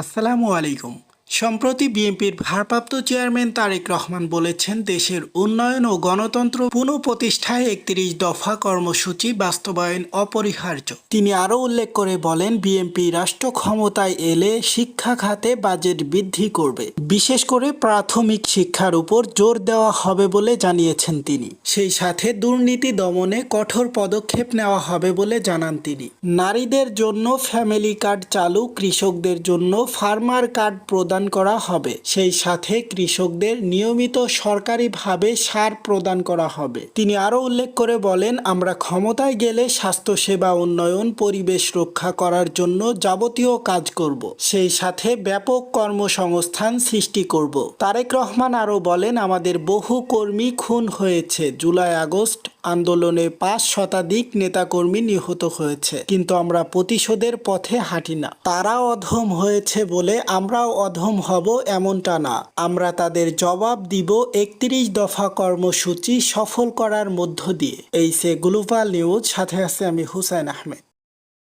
আসসালামু আলাইকুম। সম্প্রতি বিএনপির ভারপ্রাপ্ত চেয়ারম্যান তারেক রহমান বলেছেন, দেশের উন্নয়ন ও গণতন্ত্র পুনঃপ্রতিষ্ঠায় একত্রিশ দফা কর্মসূচি বাস্তবায়ন অপরিহার্য। তিনি আরও উল্লেখ করে বলেন, বিএনপি রাষ্ট্র ক্ষমতায় এলে শিক্ষা খাতে বাজেট বৃদ্ধি করবে। বিশেষ করে প্রাথমিক শিক্ষার উপর জোর দেওয়া হবে বলে জানিয়েছেন তিনি। সেই সাথে দুর্নীতি দমনে কঠোর পদক্ষেপ নেওয়া হবে বলে জানান তিনি। নারীদের জন্য ফ্যামিলি কার্ড চালু, কৃষকদের জন্য ফার্মার কার্ড প্রদান করা হবে। সেই সাথে কৃষকদের নিয়মিত সরকারিভাবে সার প্রদান করা হবে। তিনি আরও উল্লেখ করে বলেন, আমরা ক্ষমতায় গেলে স্বাস্থ্যসেবা, উন্নয়ন, পরিবেশ রক্ষা করার জন্য যাবতীয় কাজ করব। সেই সাথে ব্যাপক কর্মসংস্থান সৃষ্টি করব। তারেক রহমান আরও বলেন, আমাদের বহু কর্মী খুন হয়েছে। জুলাই, আগস্ট আন্দোলনে পাঁচ শতাধিক নেতাকর্মী নিহত হয়েছে। কিন্তু আমরা প্রতিশোধের পথে হাঁটি না। তারা অধম হয়েছে বলে আমরাও অধম হব এমনটা না। আমরা তাদের জবাব দিব একত্রিশ দফা কর্মসূচি সফল করার মধ্য দিয়ে। এই সে গ্লোবাল নিউজ, সাথে আছে আমি হুসাইন আহমেদ।